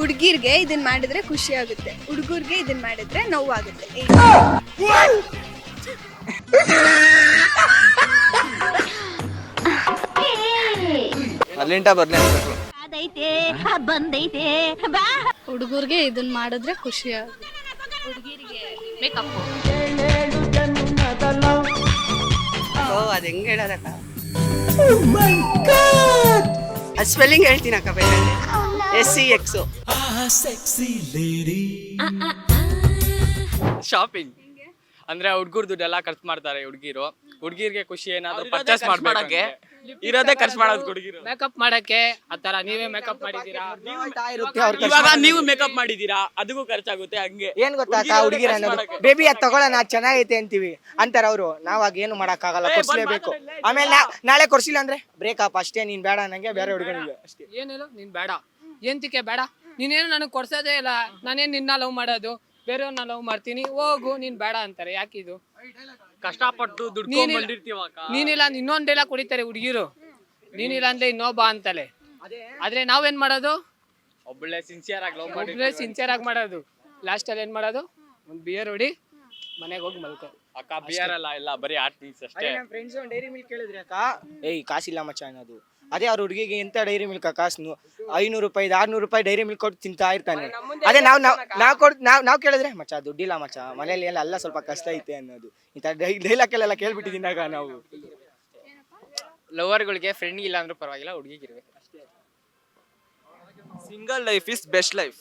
ಹುಡುಗಿರ್ಗೆ ಇದನ್ನ ಮಾಡಿದ್ರೆ ಖುಷಿ ಆಗುತ್ತೆ. ಹುಡುಗರ್ಗೆ ಇದನ್ನ ಮಾಡಿದ್ರೆ ನೋವಾಗುತ್ತೆ. ಅಲ್ಲಿಂಟ ಬರ್ಲಿ ಬಂದೈತೆ. ಬಾ. ಹುಡುಗರಿಗೆ ಇದನ್ನ ಮಾಡಿದ್ರೆ ಖುಷಿ ಆಗುತ್ತೆ. ಓ ಅದು ಹೆಂಗೆ ಹೇಳೋದಕ್ಕ? ಅದು ಸ್ಪೆಲ್ಲಿಂಗ್ ಹೇಳ್ತೀನಿ ಅಕ್ಕ ಬೇಕಾದ್ರೆ ಎಸ್ ಸಿ ಎಕ್ಸು ಶಾಪಿಂಗ್ ಅಂದ್ರೆ ಹುಡ್ಗುರ್ ದುಡ್ಡೆಲ್ಲ ಖರ್ಚು ಮಾಡ್ತಾರೆ ಹುಡ್ಗಿರು. ಹುಡ್ಗಿರ್ಗೆ ಖುಷಿ ಏನಾದ್ರು ಪರ್ಚೇಸ್ ಮಾಡ್ಬೇಕಂಗೆ ಇರೋದೇ ಖರ್ಚು ಮಾಡೋದು ಹುಡುಗಿರು. ಮೇಕಪ್ ಮಾಡಕ್ಕೆ ಆತರ ನೀವೇ ಮೇಕಪ್ ಮಾಡಿದೀರಾ ಇವಾಗ ನೀವು ಮೇಕಪ್ ಮಾಡಿದೀರಾ ಅದಕ್ಕೂ ಖರ್ಚಾಗುತ್ತೆ ಹಂಗೆ. ಏನ್ ಗೊತ್ತಾ ಹುಡುಗಿರ. ಬೇಬಿ ಅದ್ ತಗೊಳ್ಳೋಣ ಚೆನ್ನಾಗೈತೆ ಅಂತೀವಿ. ಅಂತಾರ ಅವರು ನಾವಾಗ ಏನು ಮಾಡಕ್ ಆಗಲ್ಲ ಕೊಡ್ಸ್ಲೇಬೇಕು. ಆಮೇಲೆ ನಾಳೆ ಕೊಡ್ಸಿಲ್ಲ ಅಂದ್ರೆ? ಬ್ರೇಕಪ್ ಅಷ್ಟೇ ನೀನ್ ಬೇಡ ನಂಗೆ ಬೇರೆ ಹುಡುಗನಿಗೆ. ಅಷ್ಟೇ. ಏನಿಲ್ಲ ನೀನ್ ಬೇಡ. ಏಂತಿಕೆ ಬೇಡ? ನೀನೇನು ನನಗೆ ಕೊಡ್ಸೋದೇ ಇಲ್ಲ. ನಾನೇನು ನಿನ್ನ ಲವ್ ಮಾಡೋದು? ಬೇರೆಯವ್ರನ್ನ ಲವ್ ಮಾಡ್ತೀನಿ. ಹೋಗು ನೀನ್ ಬೇಡ ಅಂತಾರೆ. ಯಾಕಿದು ಕಷ್ಟಪಟ್ಟು ದುಡ್ಡು ನೀನಿಲ್ಲ- ಬಂದಿರ್ತೀವಕ್ಕ ನೀನಿಲ್ಲ ಅಂದ್ ಇನ್ನೊಂದೆಲ್ಲ ಕುಡಿತಾರೆ ಹುಡುಗಿರು. ನೀನಿಲ್ಲ ಅಂದ್ರೆ ಇನ್ನೊಬ್ಬ ಅಂತಲೆ ಆದ್ರೆ ನಾವೇನ್ ಮಾಡೋದು? ಒಬ್ಬಳೇ ಸಿನ್ಸಿಯರ್ ಆಗಿ ಲವ್ ಮಾಡಿ ಸಿನ್ಸಿಯರ್ ಆಗಿ ಮಾಡೋದು. ಲಾಸ್ಟ್ ಅಲ್ಲಿ ಏನ್ ಮಾಡೋದು? ಒಂದ್ ಬಿಯರ್ ಹೊಡಿ ಮನೆಗೆ ಹೋಗಿ ಮಲ್ಕೋ. ಅಕ್ಕ ಬಿಯರ್ ಅಲ್ಲ ಇಲ್ಲ ಬರೀ ಆರ್ಟ್ ಪೀಸ್ ಅಷ್ಟೇ. ಫ್ರೆಂಡ್ಸ್ ಡೈರಿ ಮಿಲ್ಕ್ ಕೇಳಿದ್ರೆ ಅಕ್ಕ. ಏಯ್ ಕಾಸಿಲ್ಲ ಮಚ್ಚ ಅನ್ನೋದು. ಅದೇ ಅವ್ರ ಹುಡುಗಿಗೆ ಎಂತ ಡೈರಿ ಮಿಲ್ಕ್ ಕಾಸು ಐನೂರು ರೂಪಾಯಿ ಆರ್ನೂರು ರೂಪಾಯಿ ಡೈರಿ ಮಿಲ್ಕ್ ಕೊಟ್ಟು ತಿಂತಾ ಇರ್ತಾನೆ. ಅದೇ ನಾವು ನಾವು ನಾವು ಕೊಡ್ ನಾವು ನಾವು ಕೇಳಿದ್ರೆ ಮಚ್ಚ ದುಡ್ಡಿಲ್ಲ ಮಚ್ಚ ಮನೇಲಿ ಎಲ್ಲ ಅಲ್ಲ ಸ್ವಲ್ಪ ಕಷ್ಟ ಐತೆ ಅನ್ನೋದು. ಇಂಥ ಡೈ ಡೈಲಾಕೆಲ್ಲ ಕೇಳ್ಬಿಟ್ಟಿದ್ದೀನಾಗ ನಾವು. ಲವರ್ಗಳಿಗೆ ಫ್ರೆಂಡ್ ಇಲ್ಲ ಅಂದ್ರೂ ಪರವಾಗಿಲ್ಲ ಹುಡುಗಿಗಿರ್ಬೇಕು single life is best life